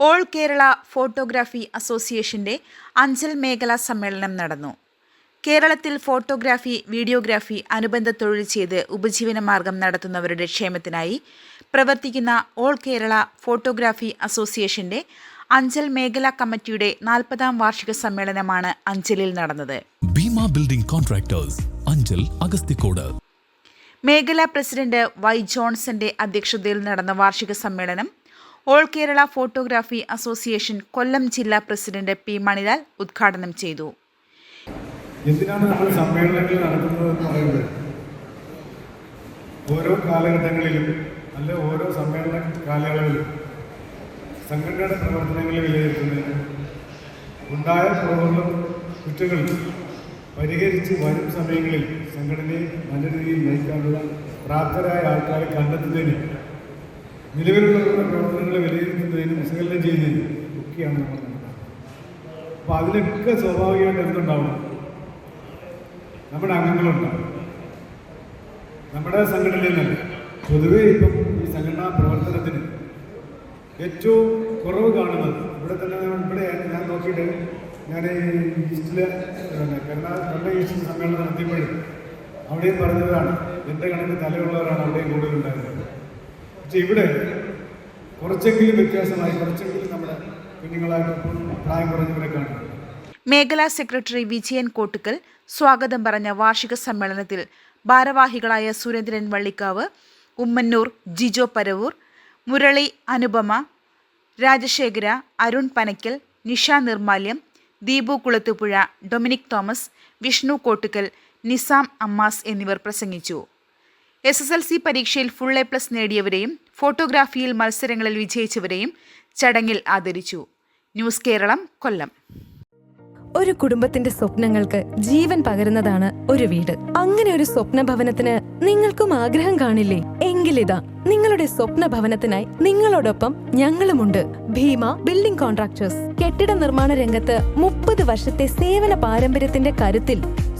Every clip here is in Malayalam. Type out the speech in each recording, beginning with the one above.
ഓൾ കേരള ഫോട്ടോഗ്രാഫി അസോസിയേഷന്റെ അഞ്ചൽ മേഖലാ സമ്മേളനം നടന്നു. കേരളത്തിൽ ഫോട്ടോഗ്രാഫി വീഡിയോഗ്രാഫി അനുബന്ധ തൊഴിൽ ചെയ്ത് ഉപജീവനമാർഗം നടത്തുന്നവരുടെ ക്ഷേമത്തിനായി പ്രവർത്തിക്കുന്ന ഓൾ കേരള ഫോട്ടോഗ്രാഫി അസോസിയേഷന്റെ അഞ്ചൽ മേഖലാ കമ്മിറ്റിയുടെ നാൽപ്പതാം വാർഷിക സമ്മേളനമാണ് അഞ്ചലിൽ നടന്നത്. ഭീമ ബിൽഡിംഗ് കോൺട്രാക്ടേഴ്സ് അഞ്ചൽ അഗസ്തിക്കോട് മേഖലാ പ്രസിഡന്റ് വൈ ജോൺസന്റെ അധ്യക്ഷതയിൽ നടന്ന വാർഷിക സമ്മേളനം all Kerala photography association Kollam ജില്ലാ പ്രസിഡന്റ് പി മണിലാൽ ഉദ്ഘാടനം ചെയ്തു. എന്തിനാണ് നമ്മൾ സമ്മേളനങ്ങൾ നടത്തുന്നതെന്ന് പറയുന്നത്? ഓരോ കാലഘട്ടങ്ങളിലും അല്ലെ ഓരോ സമ്മേളന കാലയളവിലും സംഘടനയുടെ പ്രവർത്തനങ്ങൾ വിലയിരുത്തുന്നതിന് ഉണ്ടായ കുറവുകളും കുറ്റങ്ങളും പരിഹരിച്ച് വരും സമയങ്ങളിൽ സംഘടനയെ നല്ല രീതിയിൽ നയിക്കാനുള്ള പ്രാപ്തരായ ആൾക്കാരെ കണ്ടെത്തുന്നതിന് നിലവിലുള്ളവരുടെ പ്രവർത്തനങ്ങൾ വിലയിരുത്തുന്നതിനും വിശകലനം ചെയ്യുന്നതിനും ഒക്കെയാണ് നമ്മൾ അപ്പൊ അപ്പോൾ അതിലൊക്കെ സ്വാഭാവികമായിട്ട് എന്തുണ്ടാവണം നമ്മുടെ അംഗങ്ങളുണ്ടാവും നമ്മുടെ സംഘടനയിൽ നിന്ന് പൊതുവേ ഇപ്പം ഈ സംഘടനാ പ്രവർത്തനത്തിന് ഏറ്റവും കുറവ് കാണുന്നത് ഇവിടെ തന്നെ ഇവിടെ ഞാൻ നോക്കിയിട്ട് ഞാൻ ഈസ്റ്റിലെ കേരള ഈസ്റ്റ് സമ്മേളനം നടത്തിയപ്പോഴും അവിടെയും പറഞ്ഞതാണ് എന്റെ കണക്ക് തലയുള്ളവരാണ് അവിടെയും കൂടുതലുണ്ടായിരുന്നത്. പക്ഷെ ഇവിടെ കുറച്ചെങ്കിലും വ്യത്യാസമായി കുറച്ചെങ്കിലും നമ്മുടെ കുഞ്ഞുങ്ങളായിട്ട് പ്രായം കുറഞ്ഞവരെ കാണുന്നു മേഖലാ സെക്രട്ടറി വിജയൻ കോട്ടുക്കൽ സ്വാഗതം പറഞ്ഞ വാർഷിക സമ്മേളനത്തിൽ ഭാരവാഹികളായ സുരേന്ദ്രൻ വള്ളിക്കാവ് ഉമ്മന്നൂർ ജിജോ പരവൂർ മുരളി അനുപമ രാജശേഖര അരുൺ പനക്കൽ നിഷ നിർമാല്യം ദീപു കുളത്തുപുഴ ഡൊമിനിക് തോമസ് വിഷ്ണു കോട്ടുക്കൽ നിസാം അമ്മാസ് എന്നിവർ പ്രസംഗിച്ചു. എസ് എസ് എൽ സി പരീക്ഷയിൽ ഫുൾ എ പ്ലസ് നേടിയവരെയും ഫോട്ടോഗ്രാഫിയിൽ മത്സരങ്ങളിൽ വിജയിച്ചവരെയും ചടങ്ങിൽ ആദരിച്ചു. ന്യൂസ് കേരളം കൊല്ലം. ഒരു കുടുംബത്തിന്റെ സ്വപ്നങ്ങൾക്ക് ജീവൻ പകരുന്നതാണ് ഒരു വീട്. അങ്ങനെ ഒരു സ്വപ്ന ഭവനത്തിന് നിങ്ങൾക്കും ആഗ്രഹം കാണില്ലേ? എങ്കിലിതാ നിങ്ങളുടെ സ്വപ്ന ഭവനത്തിനായി നിങ്ങളോടൊപ്പം ഞങ്ങളുമുണ്ട്. ഭീമ ബിൽഡിംഗ് കോൺട്രാക്ടേഴ്സ് കെട്ടിട നിർമ്മാണ രംഗത്ത് മുപ്പത് വർഷത്തെ സേവന പാരമ്പര്യത്തിന്റെ കരുത്തിൽ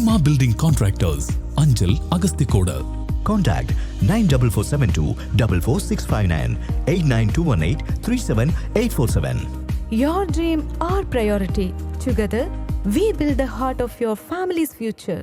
Bhima building contractors Anchal Agasthikode Contact 94472 44659 89218 37847. Your dream, our priority. Together, we build the heart of your family's future.